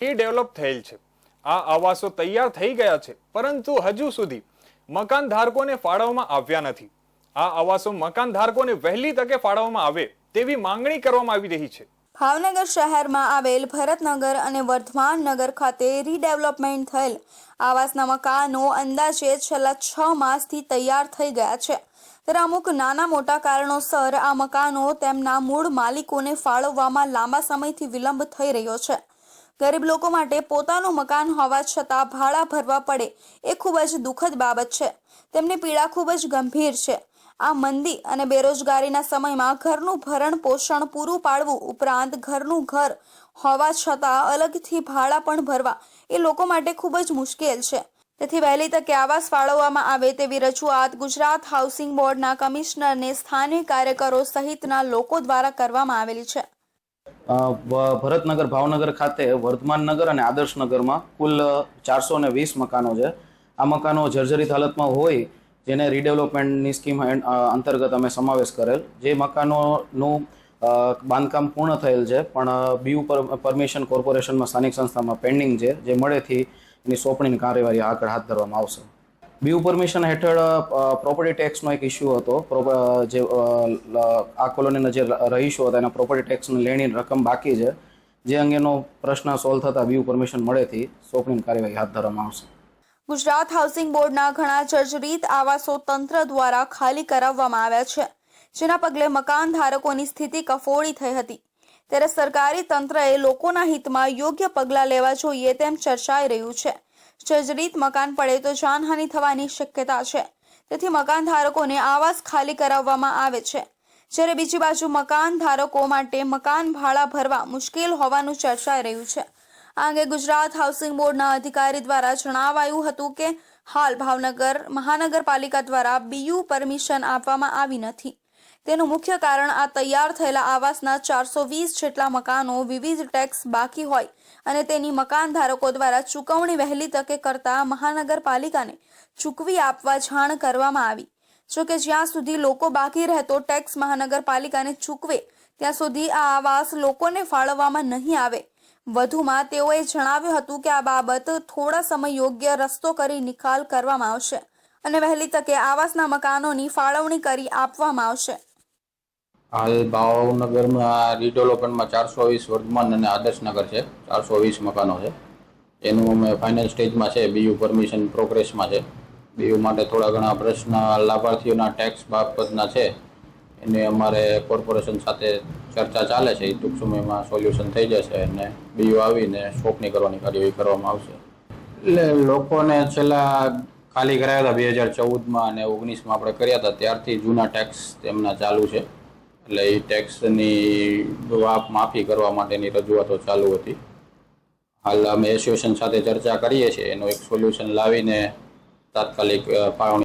એ develop થયેલ છે. આ આવાસો તૈયાર થઈ ગયા છે, પરંતુ હજુ સુધી મકાન ધારકોને ફાળવવામાં આવ્યા નથી. આ આવાસો મકાન ધારકોને વહેલી તકે ફાળવવામાં આવે તેવી માંગણી કરવામાં આવી રહી છે. ભાવનગર શહેરમાં આવેલ ભરતનગર અને વર્ધમાન નગર ખાતે રીડેવલપમેન્ટ થયેલ. આવાસના મકાનો અંદાજે છેલ્લા છ માસથી તૈયાર થઈ ગયા છે. ત્યારે અમુક નાના મોટા કારણોસર આ મકાનો તેમના મૂળ માલિકોને ફાળવવામાં લાંબા સમયથી વિલંબ થઈ રહ્યો છે. ગરીબ લોકો માટે પોતાનું મકાન હોવા છતાં ભાડા ભરવા પડે એ ખૂબ જ દુઃખદ બાબત છે. તેમની પીડા ખૂબ જ ગંભીર છે. આ મંદી અને બેરોજગારીના સમયમાં ઘરનું ભરણ પોષણ પૂરું પાડવું ઉપરાંત ઘરનું ઘર હોવા છતાં અલગથી ભાડા પણ ભરવા એ લોકો માટે ખૂબ જ મુશ્કેલ છે. તેથી વહેલી તકે આવાસ ફાળવવામાં આવે તેવી રજૂઆત ગુજરાત હાઉસિંગ બોર્ડના કમિશનરને સ્થાનિક કાર્યકરો સહિતના લોકો દ્વારા કરવામાં આવેલી છે. ભરતનગર, ભાવનગર ખાતે વર્ધમાન નગર અને આદર્શનગરમાં કુલ ચારસો ને વીસ મકાનો છે. આ મકાનો જર્જરિત હાલતમાં હોય જેને રીડેવલપમેન્ટની સ્કીમ અંતર્ગત અમે સમાવેશ કરેલ. જે મકાનોનું બાંધકામ પૂર્ણ થયેલ છે, પણ બીયુ પરમિશન કોર્પોરેશનમાં સ્થાનિક સંસ્થામાં પેન્ડિંગ છે, જે મળેથી એની સોંપણીની કાર્યવાહી આગળ હાથ ધરવામાં આવશે. બીયુ પરમિશન હેઠળ પ્રોપર્ટી ટેક્સનો એક ઇસ્યુ હતો. જે આ કોલોનીના જે રહીશો હતા, એના પ્રોપર્ટી ટેક્સની લેણી રકમ બાકી છે. જે અંગેનો પ્રશ્ન સોલ્વ થતા બીયુ પરમિશન મળેથી સોંપણીની કાર્યવાહી હાથ ધરવામાં આવશે. ગુજરાત હાઉસિંગ બોર્ડના ઘણા જર્જરિત આવાસો તંત્ર દ્વારા ખાલી કરાવવામાં આવ્યા છે. જેના પગલે મકાન ધારકોની સ્થિતિ કફોડી થઈ હતી. ત્યારે સરકારી તંત્રએ લોકોના હિતમાં યોગ્ય પગલાં લેવા જોઈએ તેમ ચર્ચાઈ રહ્યું છે. જર્જરિત મકાન પડે તો જાનહાનિ થવાની શક્યતા છે. તેથી મકાન ધારકોને આવાસ ખાલી કરાવવામાં આવે છે. જ્યારે બીજી બાજુ મકાન ધારકો માટે મકાન ભાડા ભરવા મુશ્કેલ હોવાનું ચર્ચાઈ રહ્યું છે. આ અંગે ગુજરાત હાઉસિંગ બોર્ડના અધિકારી દ્વારા જણાવાયું હતું કે હાલ ભાવનગર મહાનગરપાલિકા દ્વારા બીયુ પરમિશન આપવામાં આવી નથી. તેનું મુખ્ય કારણ આ તૈયાર થયેલા આવાસના ચારસો વીસ જેટલા મકાનો વિવિધ ટેક્સ બાકી હોય અને તેની મકાન ધારકો દ્વારા ચૂકવણી વહેલી તકે કરતા મહાનગરપાલિકાને ચૂકવી આપવા જાણ કરવામાં આવી. જોકે જ્યાં સુધી લોકો બાકી રહેતો ટેક્સ મહાનગરપાલિકાને ચૂકવે, ત્યાં સુધી આ આવાસ લોકોને ફાળવવામાં નહીં આવે. વધુમાં તેઓએ જણાવ્યું હતું કે આ બાબત થોડા સમય યોગ્ય રસ્તો કરી નિકાલ કરવામાં આવશે અને વહેલી તકે આવાસના મકાનોની ફાળવણી કરી આપવામાં આવશે. હાલ ભાવનગરમાં રીડેવલપમેન્ટમાં ચારસો વીસ વર્ધમાન અને આદર્શનગર છે. ચારસો વીસ મકાનો છે. એનું અમે ફાઇનલ સ્ટેજમાં છે. બીયુ પરમિશન પ્રોગ્રેસમાં છે. બીયુ માટે થોડા ઘણા પ્રશ્ન લાભાર્થીઓના ટેક્સ બાબતના છે. એને અમારે કોર્પોરેશન સાથે ચર્ચા ચાલે છે. એ ટૂંક સમયમાં સોલ્યુશન થઈ જશે અને બીયુ આવીને સોંપણી કરવાની કાર્યવાહી કરવામાં આવશે. એટલે લોકોને છેલ્લા ખાલી કરાયા હતા બે હજાર ચૌદમાં અને ઓગણીસમાં આપણે કર્યા હતા. ત્યારથી જૂના ટેક્સ તેમના ચાલુ છે. એટલે એ ટેક્સની માફી કરવા માટેની રજૂઆતો ચાલુ હતી. હાલ અમે એસોસિએશન સાથે ચર્ચા કરીએ છીએ. એનું એક સોલ્યુશન લાવીને તાત્કાલિક ફાળવણી